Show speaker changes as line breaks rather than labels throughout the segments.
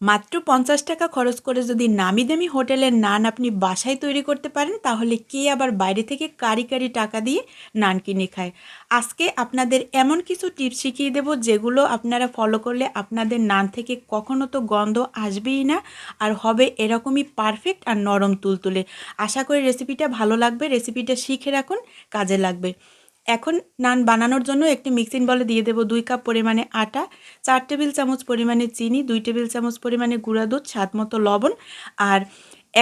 মাত্র পঞ্চাশ টাকা খরচ করে যদি নামি দামি হোটেলের নান আপনি বাসায় তৈরি করতে পারেন, তাহলে কে আবার বাইরে থেকে কারি কারি টাকা দিয়ে নান কিনে খায়? আজকে আপনাদের এমন কিছু টিপস শিখিয়ে দেব যেগুলো আপনারা ফলো করলে আপনাদের নান থেকে কখনো তো গন্ধ আসবেই না, আর হবে এরকমই পারফেক্ট আর নরম তুলতুলে। আশা করি রেসিপিটা ভালো লাগবে। রেসিপিটা শিখে রাখুন, কাজে লাগবে। এখন নান বানানোর জন্য একটি মিক্সিং বলে দিয়ে দেব দুই কাপ পরিমাণে আটা, চার টেবিল চামচ পরিমাণে চিনি, দুই টেবিল চামচ পরিমাণে গুঁড়া দুধ, স্বাদ মতো লবণ আর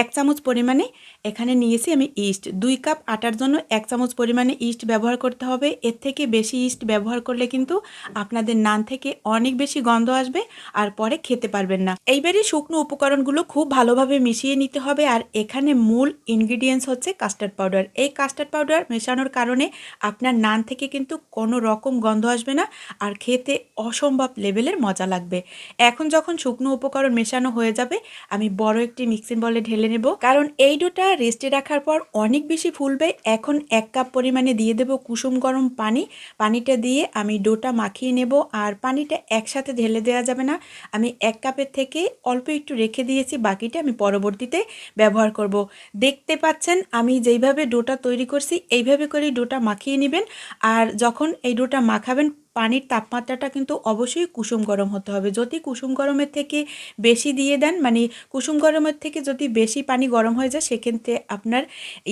এক চামচ পরিমাণে এখানে নিয়েছি আমি ইস্ট। দুই কাপ আটার জন্য এক চামচ পরিমাণে ইস্ট ব্যবহার করতে হবে। এর থেকে বেশি ইস্ট ব্যবহার করলে কিন্তু আপনাদের নান থেকে অনেক বেশি গন্ধ আসবে আর পরে খেতে পারবেন না। এইবারে শুকনো উপকরণগুলো খুব ভালোভাবে মিশিয়ে নিতে হবে আর এখানে মূল ইনগ্রিডিয়েন্টস হচ্ছে কাস্টার্ড পাউডার এই কাস্টার্ড পাউডার মেশানোর কারণে আপনার নান থেকে কিন্তু কোনো রকম গন্ধ আসবে না আর খেতে অসম্ভব লেভেলের মজা লাগবে। এখন যখন শুকনো উপকরণ মেশানো হয়ে যাবে, আমি বড় একটি মিক্সিং বলে ঢেলে নেব। কারণ এই ডোটা রেস্টে রাখার পর অনেক বেশি ফুলবে। এখন এক কাপ পরিমাণে দিয়ে দেব কুসুম গরম পানি। পানিটা দিয়ে আমি ডোটা মাখিয়ে নেব। আর পানিটা একসাথে ঢেলে দেওয়া যাবে না। আমি এক কাপের থেকে অল্প একটু রেখে দিয়েছি। বাকিটা আমি পরবর্তীতে ব্যবহার করব। দেখতে পাচ্ছেন, আমি যেইভাবে ডোটা তৈরি করছি, এইভাবে করেই ডোটা মাখিয়ে নেবেন। আর যখন এই ডোটা মাখাবেন পানির তাপমাত্রাটা কিন্তু অবশ্যই কুসুম গরম হতে হবে। যদি কুসুম গরমের থেকে বেশি দিয়ে দেন মানে কুসুম গরমের থেকে যদি বেশি পানি গরম হয়ে যায়, সেক্ষেত্রে আপনার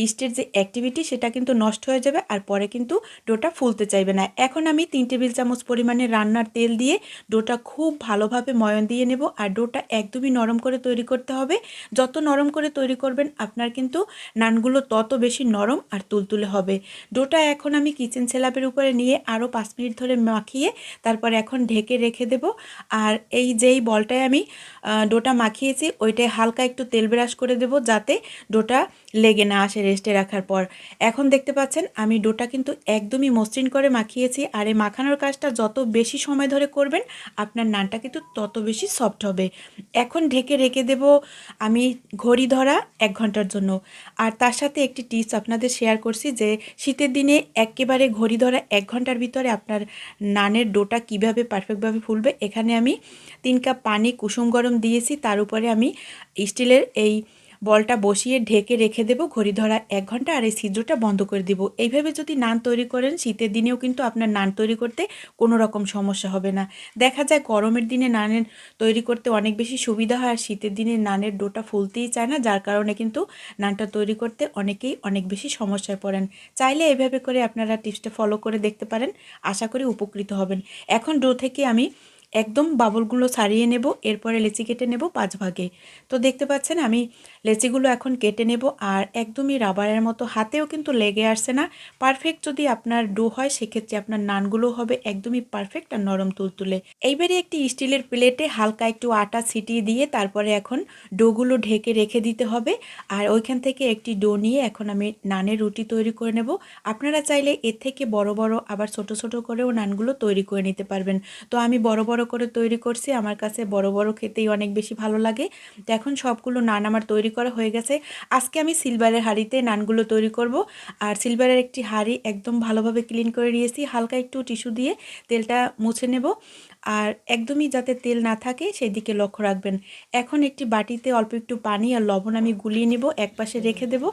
ইস্টের যে অ্যাক্টিভিটি সেটা কিন্তু নষ্ট হয়ে যাবে আর পরে কিন্তু ডোটা ফুলতে চাইবে না। এখন আমি তিন টেবিল চামচ পরিমাণে রান্নার তেল দিয়ে ডোটা খুব ভালোভাবে ময়ন দিয়ে নেব আর ডোটা একদমই নরম করে তৈরি করতে হবে। যত নরম করে তৈরি করবেন, আপনার কিন্তু নানগুলো তত বেশি নরম আর তুলতুলে হবে। ডোটা এখন আমি কিচেন সেলাপের উপরে নিয়ে আরও পাঁচ মিনিট ধরে মাখিয়ে তারপর এখন ঢেকে রেখে দেব। আর এই যেই বলটায় আমি ডোটা মাখিয়েছি, ওইটায় হালকা একটু তেল ব্রাশ করে দেব যাতে ডোটা লেগে না আসে রেস্টে রাখার পর। এখন দেখতে পাচ্ছেন, আমি ডোটা কিন্তু একদমই মসৃণ করে মাখিয়েছি। আর এই মাখানোর কাজটা যত বেশি সময় ধরে করবেন, আপনার নানটা কিন্তু তত বেশি সফট হবে। এখন ঢেকে রেখে দেব আমি ঘড়ি ধরা এক ঘণ্টার জন্য। আর তার সাথে একটি টিপস আপনাদের শেয়ার করছি যে, শীতের দিনে একেবারে ঘড়ি ধরা এক ঘণ্টার ভিতরে আপনার নানের ডোটা কীভাবে পারফেক্টভাবে ফুলবে, এখানে আমি তিন কাপ পানি কুসুম গরম দিয়েছি, তার উপরে আমি স্টিলের এই বলটা বসিয়ে ঢেকে রেখে দেবো, ঘড়ি ধরা এক ঘণ্টা আর এই ছিদ্রটা বন্ধ করে দিব। এইভাবে যদি নান তৈরি করেন, শীতের দিনেও কিন্তু আপনার নান তৈরি করতে কোনো রকম সমস্যা হবে না। দেখা যায় গরমের দিনে নানের তৈরি করতে অনেক বেশি সুবিধা হয় আর শীতের দিনে নানের ডোটা ফুলতেই চায় না, যার কারণে কিন্তু নানটা তৈরি করতে অনেকেই অনেক বেশি সমস্যায় পড়েন। চাইলে এভাবে করে আপনারা টিপসটা ফলো করে দেখতে পারেন। আশা করি উপকৃত হবেন। এখন ডো থেকে আমি একদম বাবলগুলো ছাড়িয়ে নেব, এরপরে লেচি কেটে নেব পাঁচ ভাগে। তো দেখতে পাচ্ছেন আমি লেচিগুলো এখন কেটে নেব, আর একদমই রাবারের মতো হাতেও কিন্তু লেগে আসছে না। পারফেক্ট যদি আপনার ডো হয়, সেক্ষেত্রে আপনার নানগুলো হবে একদমই পারফেক্ট আর নরম তুলতুলে। এইবারে একটি স্টিলের প্লেটে হালকা একটু আটা ছিটিয়ে দিয়ে তারপরে এখন ডোগুলো ঢেকে রেখে দিতে হবে। আর ওইখান থেকে একটি ডো নিয়ে এখন আমি নানের রুটি তৈরি করে নেব। আপনারা চাইলে এর থেকে বড় বড়, আবার ছোট ছোট করেও নানগুলো তৈরি করে নিতে পারবেন। তো আমি বড় বড় করে তৈরি করছি। আমার কাছে বড় বড় খেতেই অনেক বেশি ভালো লাগে। তো এখন সবগুলো নান আমার তৈরি করা হয়ে গেছে। আজকে আমি সিলভারের হাঁড়িতে নানগুলো তৈরি করব। আর সিলভারের একটি হাঁড়ি একদম ভালোভাবে ক্লিন করে নিয়েছি। হালকা একটু টিস্যু দিয়ে তেলটা মুছে নেব। আর একদমই যাতে তেল না থাকে সেই দিকে লক্ষ্য রাখবেন। এখন একটি বাটিতে অল্প একটু পানি আর লবণ আমি গুলিয়ে নেব এক পাশে রেখে দেব।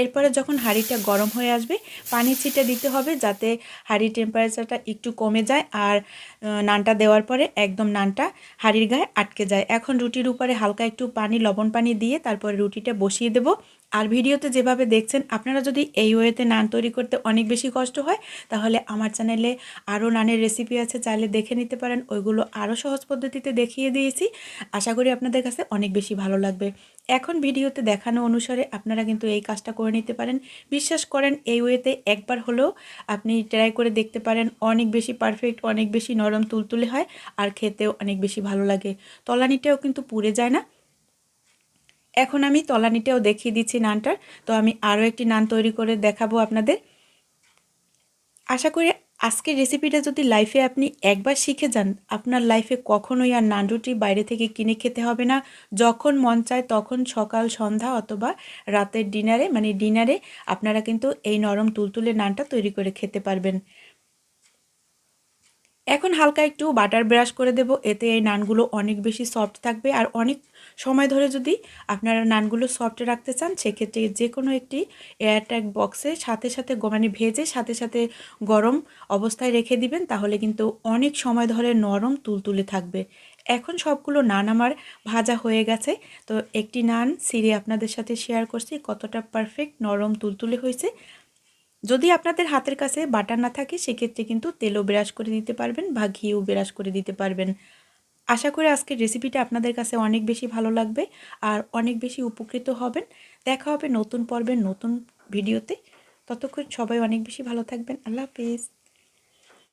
এরপরে যখন হাঁড়িটা গরম হয়ে আসবে, পানি ছিটা দিতে হবে যাতে হাঁড়ির টেম্পারেচারটা একটু কমে যায়। আর নানটা দেওয়ার পরে একদম নানটা হাড়ির গায়ে আটকে যায়। এখন রুটির উপরে হালকা একটু পানি, লবণ পানি দিয়ে তারপরে রুটিটা বসিয়ে দেব। আর ভিডিওতে যেভাবে দেখছেন, আপনারা যদি এই ওয়েতে নান তৈরি করতে অনেক বেশি কষ্ট হয়, তাহলে আমার চ্যানেলে আরও নানের রেসিপি আছে, চাইলে দেখে নিতে পারেন। ওইগুলো আরও সহজ পদ্ধতিতে দেখিয়ে দিয়েছি। আশা করি আপনাদের কাছে অনেক বেশি ভালো লাগবে। এখন ভিডিওতে দেখানো অনুসারে আপনারা কিন্তু এই কাজটা করে নিতে পারেন। বিশ্বাস করেন, এই ওয়েতে একবার হলেও আপনি ট্রাই করে দেখতে পারেন, অনেক বেশি পারফেক্ট অনেক বেশি নরম, তুলতুলে হয়, আর খেতেও অনেক বেশি ভালো লাগে। তলানিটাও কিন্তু পুড়ে যায় না। এখন আমি তলানিটাও দেখিয়ে দিচ্ছি নানটার। তো আমি আরও একটি নান তৈরি করে দেখাবো আপনাদের। আশা করি আজকের রেসিপিটা যদি লাইফে আপনি একবার শিখে যান, আপনার লাইফে কখনোই আর নান রুটি বাইরে থেকে কিনে খেতে হবে না। যখন মন চায় তখন সকাল, সন্ধ্যা অথবা রাতের ডিনারে মানে ডিনারে আপনারা কিন্তু এই নরম তুলতুলে নানটা তৈরি করে খেতে পারবেন। এখন হালকা একটু বাটার ব্রাশ করে দেব, এতে এই নানগুলো অনেক বেশি সফট থাকবে। আর অনেক সময় ধরে যদি আপনারা নানগুলো সফট রাখতে চান, সেক্ষেত্রে যে কোনো একটি এয়ারট্যাগ বক্সে সাথে সাথে মানে ভেজে সাথে সাথে গরম অবস্থায় রেখে দিবেন, তাহলে কিন্তু অনেক সময় ধরে নরম তুলতুলে থাকবে। এখন সবগুলো নান আমার ভাজা হয়ে গেছে। তো একটি নান সিঁড়ি আপনাদের সাথে শেয়ার করছি, কতটা পারফেক্ট নরম তুলতুলে হয়েছে। যদি আপনাদের হাতের কাছে বাটার না থাকে, সেক্ষেত্রে কিন্তু তেলও ব্রাশ করে দিতে পারবেন বা ঘিও ব্রাশ করে দিতে পারবেন। আশা করি আজকের রেসিপিটা আপনাদের কাছে অনেক বেশি ভালো লাগবে আর অনেক বেশি উপকৃত হবেন। দেখা হবে নতুন পর্বের নতুন ভিডিওতে। ততক্ষণ সবাই অনেক বেশি ভালো থাকবেন। আল্লাহ হাফিজ।